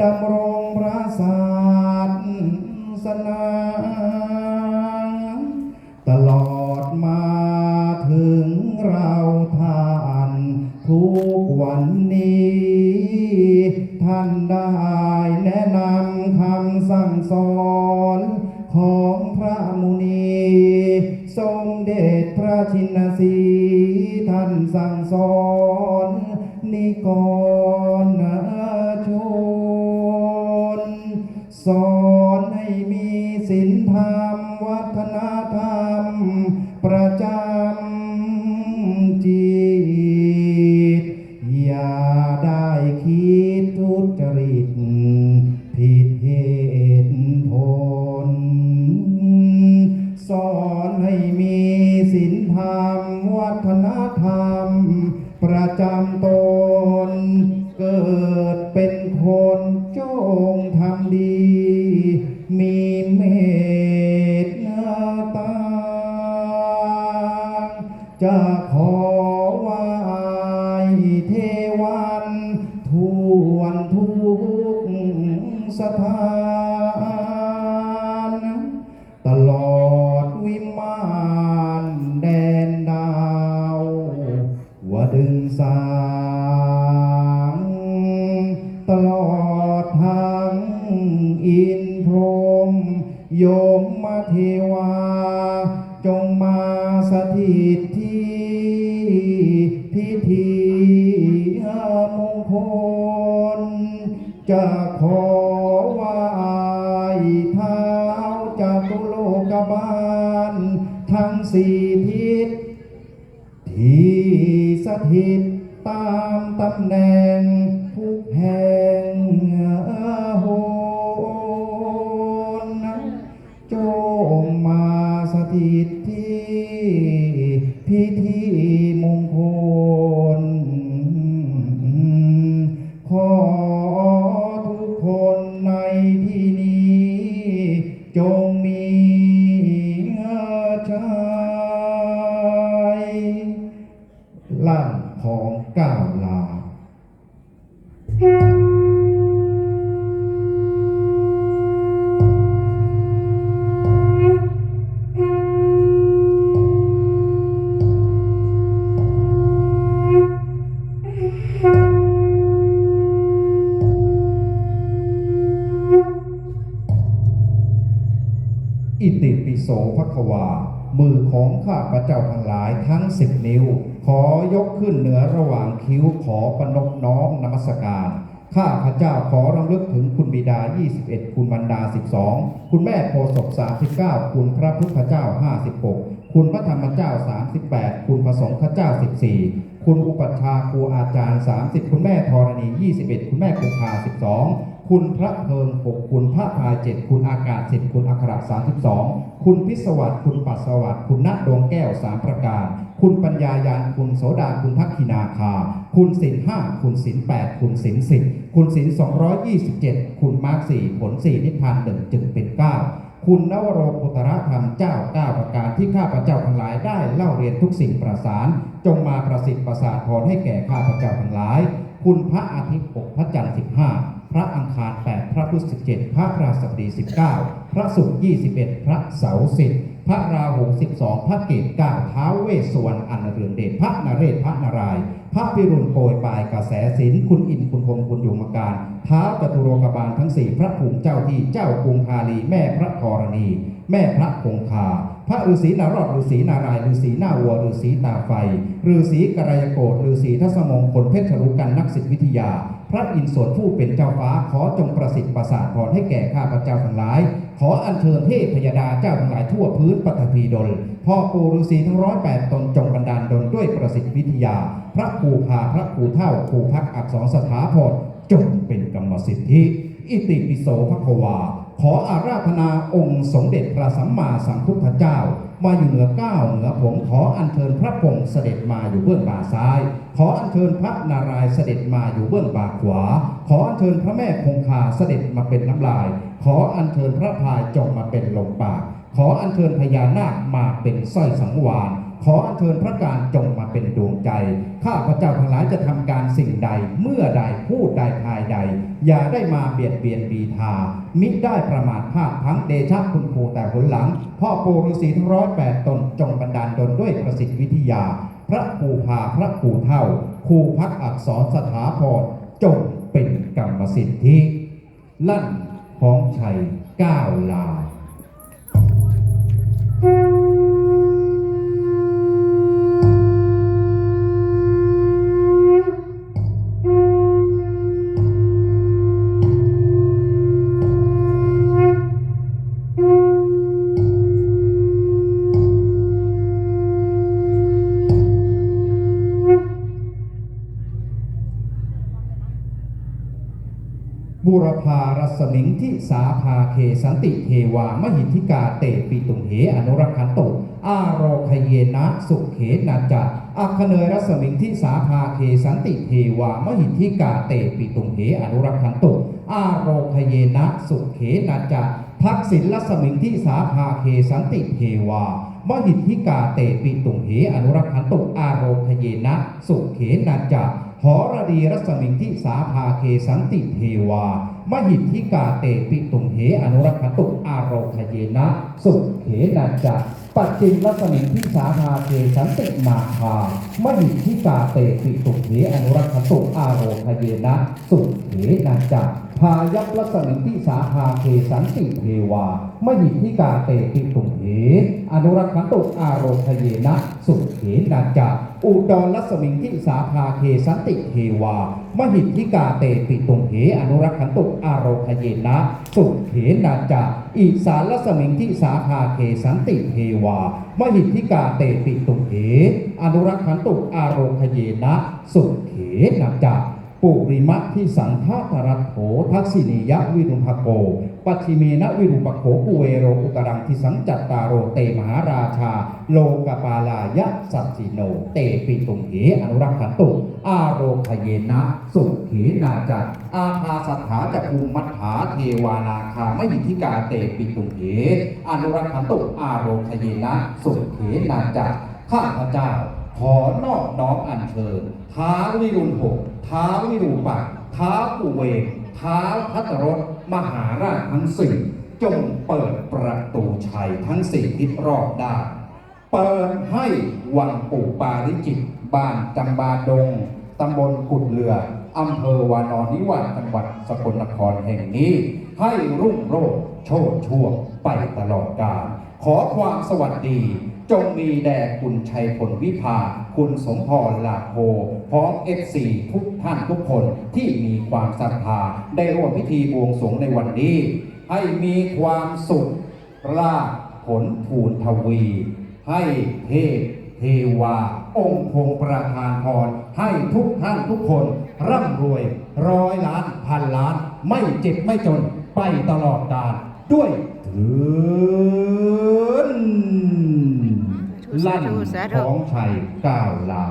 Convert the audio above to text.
ดำรงพระศาสนาตลอดมาถึงเราท่านทุกวันนี้ ท่านได้แนะนำคำสั่งสอนของพระมุนีทรงเดชพระชินสีท่านสั่งสอนนิกร วัฒนธรรม ประจำจิต อย่าได้คิดทุจริต ผิดเหตุผล สอนให้มีศีลธรรม วัฒนธรรม ประจำต จะขอ พิธีมงคล จะขอไหว้เท้าจากตุโลกบาล ทั้งสี่ทิศ ที่สถิตตามตำแหน่งทุกแห่ง โสภควา มือของข้าพระเจ้าทั้งหลายทั้งสิบนิ้ว ขอยกขึ้นเหนือระหว่างคิ้วขอปนบน้อมนมัสการ ข้าพระเจ้าขอรำลึกถึงคุณบิดา 21 คุณบรรดา 12 คุณแม่โพศก39 คุณพระพุทธเจ้า 56 คุณพระธรรมเจ้า 38 คุณพระสงฆ์เจ้า 14 คุณอุปัชฌาย์ครูอาจารย์ 30 คุณแม่ธรณี 21 คุณแม่คงคา 12 คุณพระเพิง6คุณพระพาย7คุณอากาศ10คุณอัคระ32คุณพิศวัตคุณปัสสวัตคุณณดวงแก้ว3ประการ คุณปัญญายานคุณโสดาคุณทักขินาคา คุณศิลห้าคุณศิลแปดคุณศิลสิบคุณศิล227คุณมาร์คสี่ผลสี่นิพพานหนึ่งจึงเป็นเก้าคุณนวโรปุตระธรรมเจ้าเก้าประการที่ข้าพเจ้าทั้งหลายได้เล่าเรียนทุกสิ่งประสาน จงมาประสิทธิ์ประสาทพรให้แก่ข้าพเจ้าทั้งหลาย คุณพระอาทิตย์หกพระจันทร์สิบห้า พระอังคารแปดพระพฤหัสเจดพระพราสบดีสิบเก้าพระศุกร์ยี่สิบเอ็ดพระเสาร์สิบพระราหูสิบสองพระเกศเก้าท้าวเวสสวรรณอันเรืองเดชพระนเรศพระนาราย พระพิรุณโปรยปลายกระแสศิลคุณอินคุณพรมคุณยมการท้าวจตุโลกบาลทั้งสี่พระภูมิเจ้าที่เจ้ากรุงพาลีแม่พระธรณี แม่พระคงคา พระฤาษีนารอดฤาษีนารายฤาษีหน้าวัวฤาษีตาไฟฤาษีกรายโกฏฤาษีทัศมงคลเพชรรุกันนักศิษยวิทยา พระอินทร์สวนผู้เป็นเจ้าฟ้าขอจงประสิทธิ์ประสาทพรให้แก่ข้าพเจ้าทั้งหลาย ขออัญเชิญเทพยดาเจ้าทั้งหลายทั่วพื้นปฐพีดลพ่อปู่ฤาษีทั้งร้อยแปดตนจงบันดาลดลด้วยประสิทธิวิทยา พระครูพาพระครูเท่าครูพักอักษรสถาพรจงเป็นกรรมสิทธิ อิติปิโสภควา ขออาราธนาองค์สมเด็จพระสัมมาสัมพุทธเจ้า มาอยู่เหนือก้าวเหนือผมขออัญเชิญพระพงศ์เสด็จมาอยู่เบื้องบ่าซ้าย ขออัญเชิญพระนารายณ์เสด็จมาอยู่เบื้องบ่าขวา ขออัญเชิญพระแม่คงคาเสด็จมาเป็นน้ำลาย ขออัญเชิญพระพายจงมาเป็นลมปาก ขออัญเชิญพญานาคมาเป็นสร้อยสังวาน ขออัญเชิญพระการจงมาเป็นดวงใจ ข้าพระเจ้าทั้งหลายจะทำการสิ่งใด เมื่อใดพูดใดภายใด อย่าได้มาเบียดเบียนบีทา มิได้ประมาทพลาดพังเดชะคุณครูแต่หนหลัง พ่อปู่ฤาษีทั้งร้อยแปดตนจงบันดาลดลด้วยประสิทธิวิทยา พระครูพาพระครูเท่าครูพักอักษรสถาพรจงเป็นกรรมสิทธิลั่นของชัยก้าวลา บุรพารัศมิงทิสาภาเคสันติเทวามหิทธิกาเตปิตุงเหอนุรักขันตุอาโรคเยนะสุเขนาจะอัคเนยรัศมิงทิสาภาเคสันติเทวามหิทธิกาเตปิตุงเหอนุรักขันตุอาโรคเยนะสุเขนาจะทักษิณรัศมิงทิสาภาเคสันติเทวามหิทธิกาเตปิตุงเหอนุรักขันตุอาโรคเยนะสุเขนาจะ หอรดีรัศมิงที่สาภาเคสันติเทวา มหิทธิกาเตปิตุงเหอนุรักขตุอารคเยนะ สุเขนันจะปัจจิมรัศมิงทิสาภาเคสันตินาคามหิทธิกาเตปิตุงเหอนุรักขตุอารมคเยนะ สุเขนันจะพายัพรัศมิงทิสาภาเคสันติเทวามหิทธิกาเตปิตุงเหอนุรักขตุอารมคเยนะสุเขนันจะอุดรลัสมิงทิสาภาเคสันติเทวา มหิทธิกาเตปิตุงเหอนุรักขันตุอารมคเยนะ สุเขนาจาอิสานลัสมิงทิสาภาเทสันติเทวามหิทธิกาเตปิตุเหอนุรักขันตุอารคเยนะสุเขนักจักปุริมะที่สังฆตรัตโถทักษิณียวิรุภโก ปัจฉิเมนะวิรุปโขกุเวโรอุตรังทิสังจัตตารโรเตมหาราชา โลกปาลายะสัจจิโน เตปิตุงเหอนุรักขันตุอาโรคเยนะสุขีนาจักอาคาสัทธาจักภูมัฏฐาเทวานาคามหิทิกาเตปิตุงเหอนุรักขันตุอาโรคเยนะสุขีนาจักข้าพเจ้า ขอนอบน้อมอัญเชิญท้าวิรุณหกท้าวิรูปัก ท้าวกุเวกท้าพัตรสมหาราชทั้งสี่จงเปิดประตูชัยทั้งสี่ทิศรอบด้านเปิดให้วังปู่ปาริจิตบ้านจำบาดงตำบลกุดเรืออำเภอวานอนนิวาสจังหวัดสกลนครแห่งนี้ ให้รุ่งโรจน์โชดช่วงไปตลอดกาลขอความสวัสดี จงมีแด่คุณชัยผลวิภา คุณสมพรลาโพพร้อมเอฟซีทุกท่านทุกคนที่มีความศรัทธา ได้ร่วมพิธีบวงสรวงในวันนี้ ให้มีความสุขลาผลภูนทวี ให้เทพเทวา องค์คงประทานพรให้ทุกท่านทุกคน ร่ำรวยร้อยล้านพันล้าน ไม่เจ็บไม่จนไปตลอดกาลด้วยถิน ลั่นของชัยก้าวลา